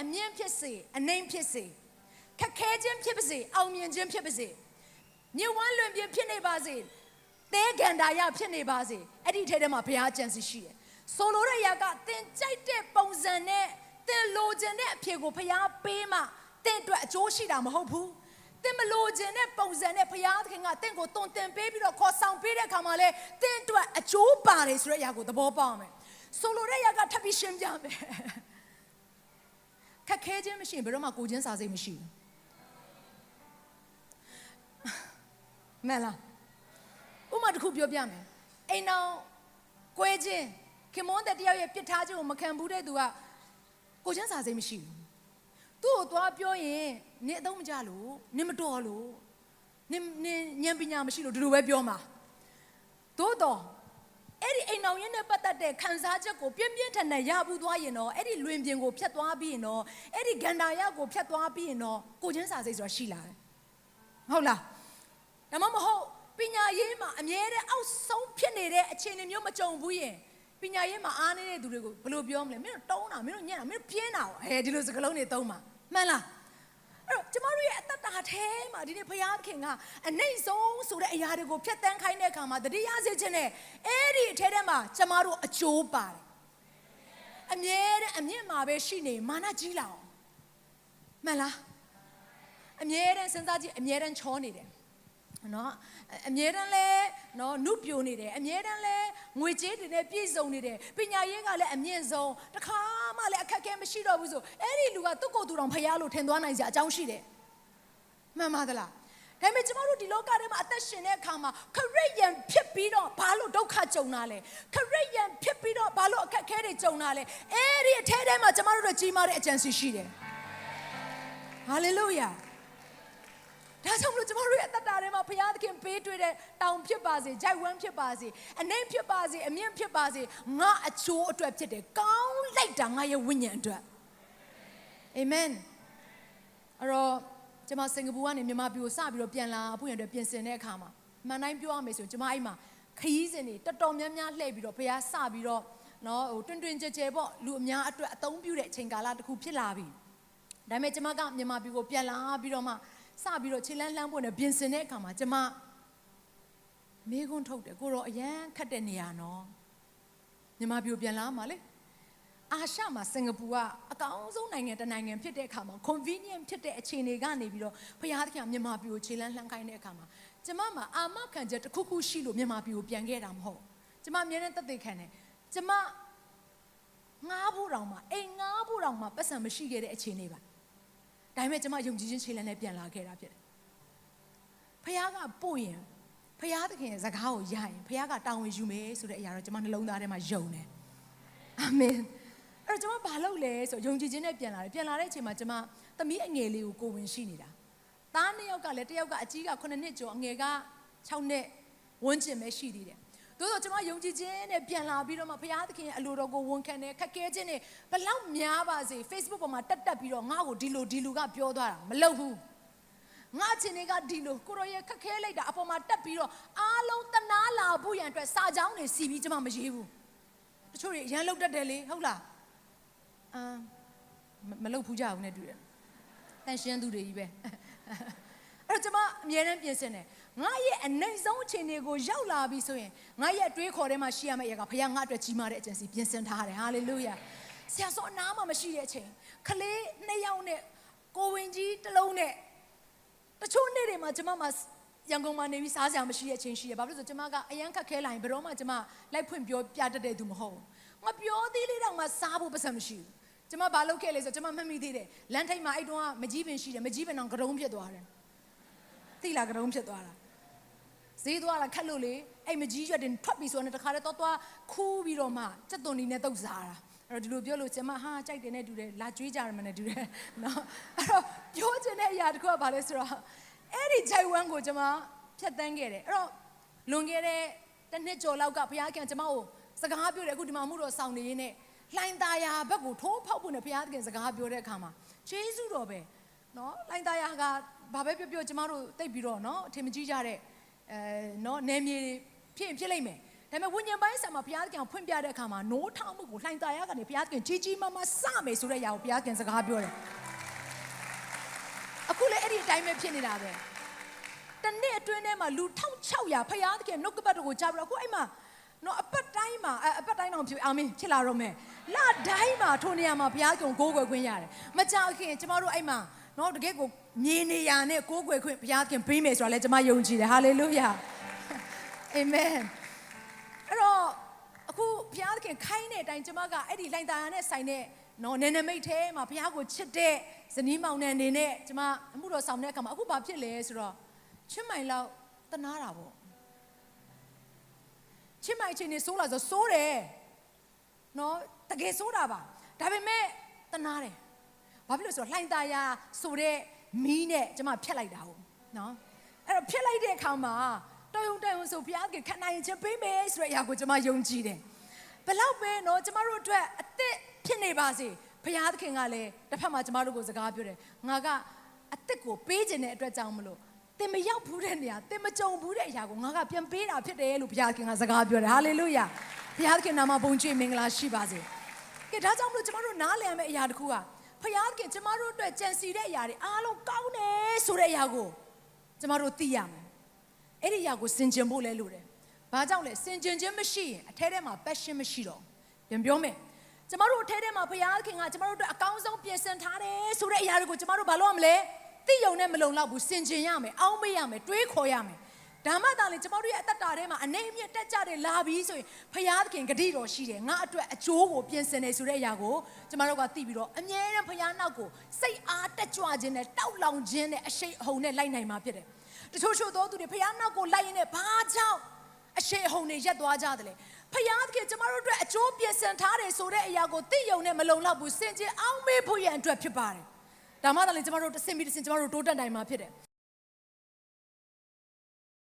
အမြင့်ဖြစ်စေအနှိမ်ဖြစ်စေခက်ခဲခြင်းဖြစ်ပါစေအောင်မြင်ခြင်းဖြစ်ပါစေမြေဝမ်းလွင်ပြင်ဖြစ်နေပါစေသဲကန္တာရဖြစ်နေပါစေအဲ့ဒီထဲထဲမှာဘုရားကြံစီရှိတယ်ဆိုလိုတဲ့ຢာကသင်ကြိုက်တဲ့ပုံစံနဲ့သင်လိုချင်တဲ့အဖြစ်ကိုဘုရားပေးမှသင်အတွက်အကျိုးရှိတာမဟုတ်ဘူးသင်မလိုချင်တဲ့ပုံစံနဲ့ဘုရားသခင်ကသင်ကိုတုံတင်ပေးပြီးတော့ခေါ်ဆောင်ပေးတဲ့အခါမှာလဲသင်အတွက်အကျိုးပါတယ်ဆိုတဲ့အရာကိုသဘောပေါက်မယ်ဆိုလိုတဲ့ຢာကထပ်ပြီးရှင်းပြမယ် ခက်ခဲခြင်းမရှိရင်ဘယ်တော့မှကိုချင်းစာစိတ်မရှိဘူးမှန်လားဥပမာတစ်ခုပြောပြမယ်အိမ်အောင်ကွဲခြင်းခင်မွန်းတဲ့တယောက်ရဲ့ပြစ်ထားခြင်းကိုမခံဘူးတဲ့သူကကိုချင်းစာစိတ်မရှိဘူးသူ့ကိုသွားပြောရင်နင်အတော့မကြလို့နင်မတော်လို့နင်နင်ဉာဏ်ပညာမရှိလို့ဒီလိုပဲပြောမှာသို့တော့ အဲ့ဒီအိမ်အောင်ရင်းနဲ့ပတ်သက်တဲ့ခံစားချက်ကိုပြင်းပြင်းထန်ထန်ရဘူးသွားရင်တော့အဲ့ဒီလွင်ပြင်ကိုဖျက်သွားပြီးရင်တော့အဲ့ဒီဂန္ဓာရကိုဖျက်သွားပြီးရင်တော့ကိုချင်းစာစိတ်ဆိုတာရှိလာတယ်ဟုတ်လားဒါမှမဟုတ်ပညာရေးမှာအမြဲတမ်းအောက်ဆုံးဖြစ်နေတဲ့အခြေအနေမျိုးမကြုံဘူးရင်ပညာရေးမှာအားနေတဲ့သူတွေကိုဘယ်လိုပြောမလဲမင်းတို့တုံးတာမင်းတို့ညံ့တာမင်းတို့ပြင်းတာဟဲဒီလိုစကားလုံးတွေသုံးမှာမှန်လား အဲ့တော့ကျမတို့ရဲ့အသက်တာထဲမှာဒီနေ့ဘုရားခင်ကအနိုင်ဆုံးဆိုတဲ့အရာတွေကိုဖျက်ဆီးခိုင်းတဲ့အခါမှာတတိယစေခြင်းနဲ့အဲ့ဒီအထဲထဲမှာကျမတို့အကျိုးပါတယ်အမြဲတမ်းအမြင့်မှာပဲရှိနေမာနကြီးလာအောင်မှန်လားအမြဲတမ်းစဉ်းစားကြည့်အမြဲတမ်းချောနေတယ် နော်အမြဲတမ်းလဲနော်နုပြိုနေတယ်အမြဲတမ်းလဲငွေကြေးတွေနဲ့ပြည့်စုံနေတယ်ပညာရေးကလည်းအမြင့်ဆုံးတခါမှလည်းအခက်အခဲမရှိတော့ဘူးဆိုအဲ့ဒီလူကသူ့ကိုယ်သူတော်ဖရားလို့ထင်သွားနိုင်စရာအကြောင်းရှိတယ်မှန်ပါသလားဒါပေမဲ့ကျမတို့ဒီလောကထဲမှာအသက်ရှင်တဲ့အခါမှာခရိယန်ဖြစ်ပြီးတော့ဘာလို့ဒုက္ခကြုံတာလဲခရိယန်ဖြစ်ပြီးတော့ဘာလို့အခက်အခဲတွေကြုံတာလဲအဲ့ဒီအထဲထဲမှာကျမတို့တို့ကြီးမားတဲ့အကြံစီရှိတယ်ဟာလေလုယာ ဒါကြောင့်မလို့ကျမတို့ရဲ့အသက်တာထဲမှာဘုရားသခင်ပေးတွေ့တဲ့တောင်ဖြစ်ပါစေ၊ဂျိုက်ဝမ်းဖြစ်ပါစေ၊အနှိမ့်ဖြစ်ပါစေ၊အမြင့်ဖြစ်ပါစေငါအချိုးအတွက်ဖြစ်တယ်။ကောင်းလိုက်တာငါရဲ့ဝိညာဉ်အတွက်။အာမင်။အဲ့တော့ကျမစင်ကာပူကနေမြန်မာပြည်ကိုစပြီးတော့ပြန်လာဖို့ရတဲ့ပြင်ဆင်တဲ့အခါမှာမှန်တိုင်းပြောရမယ်ဆိုရင်ကျမအဲ့မှာခရီးစဉ်တွေတော်တော်များများလှည့်ပြီးတော့ဘုရားစပြီးတော့နော်ဟိုတွင်တွင်ကြဲကြဲပေါ့လူအများအတွက်အသုံးပြုတဲ့အချိန်ကာလတစ်ခုဖြစ်လာပြီ။ဒါပေမဲ့ကျမကမြန်မာပြည်ကိုပြန်လာပြီးတော့မှ စပြီးတော့ခြေလန်းလှမ်းဖို့နဲ့ပြင်ဆင်တဲ့အခါမှာကျမမေးခွန်းထုတ်တယ်ကိုတော့အရန်ခတ်တဲ့နေရာနော်မြန်မာပြည်ကိုပြန်လာမှာလေအာရှမှာစင်ကာပူကအကောင်းဆုံးနိုင်ငံတစ်နိုင်ငံဖြစ်တဲ့အခါမှာ convenient ဖြစ်တဲ့အခြေအနေကနေပြီးတော့ဘုရားသခင်ကမြန်မာပြည်ကိုခြေလန်းလှမ်းခိုင်းတဲ့အခါမှာကျမမှာအာမခံချက်တစ်ခုခုရှိလို့မြန်မာပြည်ကိုပြန်ခဲ့တာမဟုတ်ကျမအမြဲတမ်းသက်သေခံတယ်ကျမငားဖို့တောင်မှအိမ်ငားဖို့တောင်မှပတ်စံမရှိခဲ့တဲ့အခြေအနေပါ ဒါပေမဲ့ကျမယုံကြည်ခြင်းခြေလမ်းနဲ့ပြန်လာခဲ့တာဖြစ်တယ်။ဖခင်ကပို့ရင်ဖခင်သခင်ရဲ့စကားကိုရရင်ဖခင်ကတာဝန်ယူမယ်ဆိုတဲ့အရာတော့ကျမနှလုံးသားထဲမှာယုံတယ်။အာမင်။အဲ့တော့ကျမဘာလုပ်လဲဆိုယုံကြည်ခြင်းနဲ့ပြန်လာတယ်။ပြန်လာတဲ့အချိန်မှာကျမသမီးအငယ်လေးကိုကိုဝင်ရှိနေတာ။သားနှစ်ယောက်ကလည်းတစ်ယောက်က အကြီးက9နှစ်ကျော်အငယ်က6နှစ်ဝန်းကျင်ပဲရှိသေးတယ်။ သို့သောကျမယုံကြည်ခြင်းနဲ့ပြန်လာပြီးတော့မှဘုရားသခင်ရဲ့အလိုတော်ကိုဝန်ခံတယ်ခက်ခဲခြင်းနဲ့ဘလောက်များပါစေ Facebook ပေါ်မှာတက်တက်ပြီးတော့ငါ့ကိုဒီလိုဒီလူကပြောသွားတာမလုပ်ဘူးငါချင်းတွေကဒီလိုကိုရောရဲ့ခက်ခဲလိုက်တာအပေါ်မှာတက်ပြီးတော့အားလုံးတနာလာဖို့ရန်အတွက်စာကြောင်းတွေစီပြီးကျမမရေးဘူးတချို့တွေရမ်းလောက်တတ်တယ်လေဟုတ်လားအာမမလုပ်ဘူးကြဘူးနဲ့တူတယ်တန်ရှင်းသူတွေကြီးပဲအဲ့ တော့ကျမအမြဲတမ်းပြင်ဆင်တယ်ငါရဲ့အနိုင်ဆုံးအခြေအနေကိုရောက်လာပြီဆိုရင်ငါရဲ့အတွေးခေါ်ထဲမှာရှိရမယ့်အရာကဘုရားငါအတွက်ကြီးမားတဲ့အကျင့်စီပြင်ဆင်ထားတယ်ဟာလေလုယာဆရာစောအနားမှာမရှိတဲ့အချိန်ခလေးနှစ်ယောက်နဲ့ကိုဝင်ကြီးတစ်လုံးနဲ့တချို့နေ့တွေမှာကျမမှာရန်ကုန်မှာနေပြီးစားစရာမရှိတဲ့အချိန်ရှိတယ်ဘာဖြစ်လို့လဲဆိုကျမကအရန်ခက်ခဲလာရင်ဘယ်တော့မှကျမလိုက်ဖွင့်ပြောပြတတ်တဲ့သူမဟုတ်ဘူးငါပြောသေးလေးတော့ငါစားဖို့ပတ်စံမရှိဘူးကျမဘာလုပ်ခဲ့လဲဆိုကျမမှတ်မိသေးတယ်လမ်းထိပ်မှာအဲ့တုန်းကမကြီးပင်ရှိတယ်မကြီးပင်တော့ကတုံးဖြစ်သွားတယ် သိလားကတုံးဖြစ်သွားတာဈေးသွားလာခက်လို့လေအဲ့မကြီးရွက်တင်ထွက်ပြီးဆိုတော့တခါတည်းတော့သွားခူးပြီးတော့မှစက်သွန်ဒီနဲ့တုတ်စားတာအဲ့တော့ဒီလိုပြောလို့ကျမဟာကြိုက်တယ်နဲ့တူတယ်လာကြွေးကြရမယ်နဲ့တူတယ်နော်အဲ့တော့ပြောချင်တဲ့အရာတစ်ခုကဘာလဲဆိုတော့အဲ့ဒီဂျိုင်ဝမ်ကိုကျမဖြတ်တန်းခဲ့တယ်အဲ့တော့လွန်ခဲ့တဲ့တစ်နှစ်ကျော်လောက်ကဘုရားခင်ကျမကိုစကားပြောတယ်အခုဒီမှာမှုတော်ဆောင်နေရင်းနဲ့လှိုင်းသားယာဘက်ကိုထိုးဖောက်ဖို့နဲ့ဘုရားခင်စကားပြောတဲ့အခါမှာဂျေဇုတော်ပဲနော်လှိုင်းသားယာက ဘာပဲပြောပြောကျမတို့တိတ်ပြီးတော့နော်အထင်မကြီးကြတဲ့အဲနော်နယ်မြေဖြစ်ရင်ဖြစ်လိမ့်မယ်ဒါပေမဲ့ဝိညာဉ်ပိုင်းဆံမှာဘုရားသခင်ဖွင့်ပြတဲ့အခါမှာနိုးထောင်မှုကိုလှိုင်သာရကနေဘုရားသခင်ကြီးကြီးမားမားစမယ်ဆိုတဲ့ຢာကိုဘုရားသခင်စကားပြောတယ်အခုလည်းအဲ့ဒီအတိုင်းပဲဖြစ်နေတာပဲတနေ့အတွင်းထဲမှာလူ1600ဘုရားသခင်နှုတ်ကပတ်တော်ကိုကြားပြီးတော့အခုအဲ့မှာနော်အပတ်တိုင်းမှာအပတ်တိုင်းတော့ဖြစ်အာမင်ဖြစ်လာတော့မယ်လတိုင်းမှာထိုနေရာမှာဘုရားသခင်ကိုကိုးကွယ်ခွင့်ရတယ်မကြခင်ကျမတို့အဲ့မှာနော်တကယ့်ကို မြေနေရာနဲ့ကိုးကွယ်ခွင့်ဘုရားသခင်ပေးမယ်ဆိုတာလည်းကျမယုံကြည်တယ်ဟာလေလုယာအာမင်အဲ့တော့အခုဘုရားသခင်ခိုင်းတဲ့အတိုင်းကျမကအဲ့ဒီလိုင်တာယာနဲ့ဆိုင်တဲ့နော်နေနမိတ်ထဲမှာဘုရားကိုချစ်တဲ့ဇနီးမောင်နှံအနေနဲ့ကျမအမှုတော်ဆောင်တဲ့အခါမှာအခုဘာဖြစ်လဲဆိုတော့ချစ်မိုင်လောက်တနာတာပေါ့ချစ်မိုင်ချင်းနေစိုးလာဆိုစိုးတယ်နော်တကယ်စိုးတာပါဒါပေမဲ့တနာတယ်ဘာဖြစ်လို့ဆိုတော့လှိုင်တာယာဆိုတဲ့ မီးနဲ့ကျမဖြတ်လိုက်တာဟုတ်နော်အဲ့တော့ဖြတ်လိုက်တဲ့အခါမှာတော်ယုံတော်ယုံဆိုဘုရားကခဏရင်ချက်ပေးမယ်ဆိုတဲ့အရာကိုကျမယုံကြည်တယ်ဘယ်လောက်ပဲနော်ကျမတို့အတွက်အသက်ဖြစ်နေပါစေဘုရားသခင်ကလည်းတစ်ဖက်မှာကျမတို့ကိုစကားပြောတယ်ငါကအသက်ကိုပေးခြင်းတဲ့အတွက်ကြောင့်မလို့တင်မရောက်ဘူးတဲ့နေရာတင်မကြုံဘူးတဲ့အရာကိုငါကပြန်ပေးတာဖြစ်တယ်လို့ဘုရားသခင်ကစကားပြောတယ်ဟာလေလုယာဘုရားသခင်နာမဘုန်းကြီးမင်္ဂလာရှိပါစေကဲဒါကြောင့်မလို့ကျမတို့နားလည်ရမယ့်အရာတစ်ခုက ဘုရားသခင်ကျမတို့အတွက်ကြံစီတဲ့အရာတွေအားလုံးကောင်းတယ်ဆိုတဲ့အရာကိုကျမတို့သိရမယ်အဲ့ဒီအရာကိုစင်ကြင်ဖို့လဲလိုတယ်ဘာကြောင့်လဲစင်ကြင်ခြင်းမရှိရင်အထဲထဲမှာ passion မရှိတော့ဘူးပြန်ပြောမယ်ကျမတို့အထဲထဲမှာဘုရားသခင်ကကျမတို့အတွက်အကောင်းဆုံးပြင်ဆင်ထားတယ်ဆိုတဲ့အရာတွေကိုကျမတို့ဘာလို့ရမလဲသိယုံနဲ့မလုံလောက်ဘူးစင်ကြင်ရမယ်အောင်းမေ့ရမယ်တွေးခေါ်ရမယ် ဒါမှသာလေကျမတို့ရဲ့အသက်တာထဲမှာအနေအမြင့်တက်ကြတယ်လာပြီဆိုရင်ဘုရားသခင်ဂတိတော်ရှိတယ်ငါအတွက်အကျိုးကိုပြင်ဆင်တယ်ဆိုတဲ့အရာကိုကျမတို့ကသိပြီးတော့အမြဲတမ်းဘုရားနောက်ကိုစိတ်အားတက်ကြွခြင်းနဲ့တောက်လောင်ခြင်းနဲ့အရှိန်အဟုန်နဲ့လိုက်နိုင်မှာဖြစ်တယ်တချို့ချို့သောသူတွေဘုရားနောက်ကိုလိုက်ရင်လည်းဘာကြောင့်အရှိန်အဟုန်တွေရက်သွားကြတယ်လေဖယားသခင်ကျမတို့အတွက်အကျိုးပြင်ဆင်ထားတယ်ဆိုတဲ့အရာကိုသိယုံနဲ့မလုံလောက်ဘူးစင်ကြင်အောင်မေးဖို့ရန်အတွက်ဖြစ်ပါတယ်ဒါမှသာလေကျမတို့တဆင်ပြီးတဆင်ကျမတို့တိုးတက်နိုင်မှာဖြစ်တယ်